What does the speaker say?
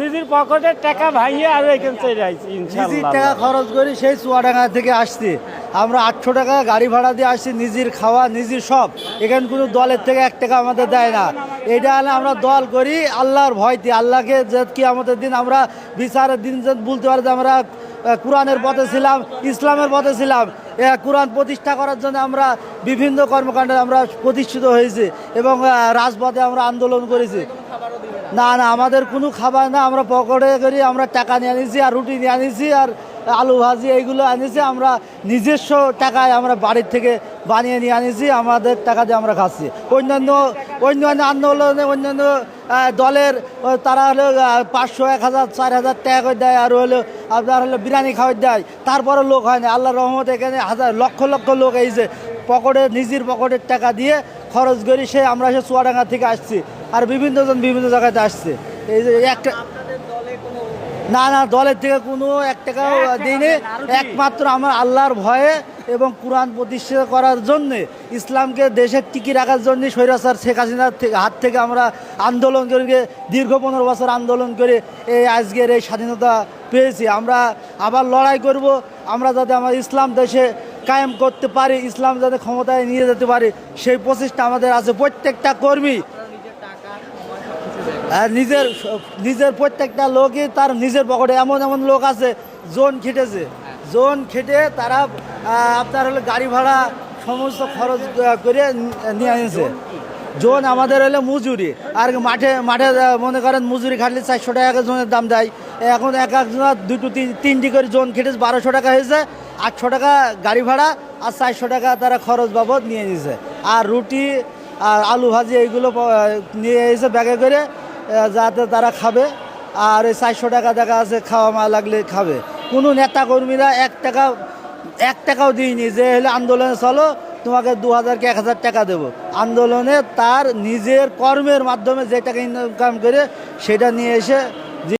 নিজের পকেটের টাকা ভাঙিয়ে আর এখান চলে আইছি নিজের টাকা খরচ করি সেই চুয়াডাঙ্গা থেকে আসছি। আমরা আটশো টাকা গাড়ি ভাড়া দিয়ে আসছি, নিজের খাওয়া, নিজের সব। এখানে কোনো দলের থেকে এক টাকা আমাদের দেয় না। এটা হলে আমরা দল করি, আল্লাহর ভয়তে। আল্লাহকে যে কি আমাদের দিন আমরা বিচারের দিন যে বলতে পারি যে আমরা কোরআনের পথে ছিলাম, ইসলামের পথে ছিলাম। কোরআন প্রতিষ্ঠা করার জন্য আমরা বিভিন্ন কর্মকাণ্ডে আমরা প্রতিষ্ঠিত হয়েছি এবং রাজপথে আমরা আন্দোলন করেছি। না না, আমাদের কোনো খাবার না, আমরা পকেটে করি, আমরা টাকা নিয়ে আনিছি, আর রুটি নিয়ে আনিছি, আর আলু ভাজি এইগুলো আনিছি, আমরা নিজস্ব টাকায় আমরা বাড়ির থেকে বানিয়ে নিয়ে আনিছি, আমাদের টাকা দিয়ে আমরা খাচ্ছি। অন্যান্য অন্যান্য আন্দোলনে অন্যান্য দলের তারা হলো পাঁচশো, এক হাজার, চার হাজার টাকা করে দেয়, আর হলো আপনার হলো বিরিয়ানি খাওয়ার দেয়। তারপরে লোক হয় না। আল্লাহ রহমত এখানে হাজার, লক্ষ লক্ষ লোক এই যে পকেটে নিজের পকেটের টাকা দিয়ে খরচ করি সে আমরা সে চুয়াডাঙ্গা থেকে আসছি। আর বিভিন্ন জন বিভিন্ন জায়গাতে আসছে। এই যে একটা না না দলের থেকে কোনো এক টাকাও দিইনি। একমাত্র আমার আল্লাহর ভয়ে এবং কোরআন প্রতিষ্ঠা করার জন্যে ইসলামকে দেশে টিকি রাখার জন্য স্বৈরাচার শেখ হাসিনার থেকে হাত থেকে আমরা আন্দোলন করে দীর্ঘ পনেরো বছর আন্দোলন করে এই আজকের এই স্বাধীনতা পেয়েছি। আমরা আবার লড়াই করব। আমরা যাতে আমার ইসলাম দেশে কায়েম করতে পারি, ইসলাম যাতে ক্ষমতায় নিয়ে যেতে পারি, সেই প্রচেষ্টা আমাদের আছে। প্রত্যেকটা কর্মী আর নিজের নিজের প্রত্যেকটা লোকই তার নিজের পকেটে। এমন এমন লোক আছে, জোন খেটেছে। জোন খেটে তারা আপনার হলো গাড়ি ভাড়া সমস্ত খরচ করে নিয়ে এনেছে জোন আমাদের হলো মজুরি। আর মাঠে মাঠে মনে করেন মজুরি খাটলে চারশো টাকা জোনের দাম দেয়। এখন এক একজনের দুটো তিন, তিনটি করে জোন খেটেছে, বারোশো টাকা হয়েছে। আটশো টাকা গাড়ি ভাড়া আর চারশো টাকা তারা খরচ বাবদ নিয়ে নিয়েছে আর রুটি আর আলু ভাজি এইগুলো নিয়ে এসে ব্যাগে করে যাতে তারা খাবে। আর এই চারশো টাকা দেখা আছে খাওয়া মা লাগলে খাবে। কোনো নেতা কর্মীরা এক টাকা, এক টাকাও দিইনি যে হলে আন্দোলনে চলো, তোমাকে দু হাজার কি এক হাজার টাকা দেবো। আন্দোলনে তার নিজের কর্মের মাধ্যমে যে টাকা ইনকাম করে, সেটা নিয়ে এসে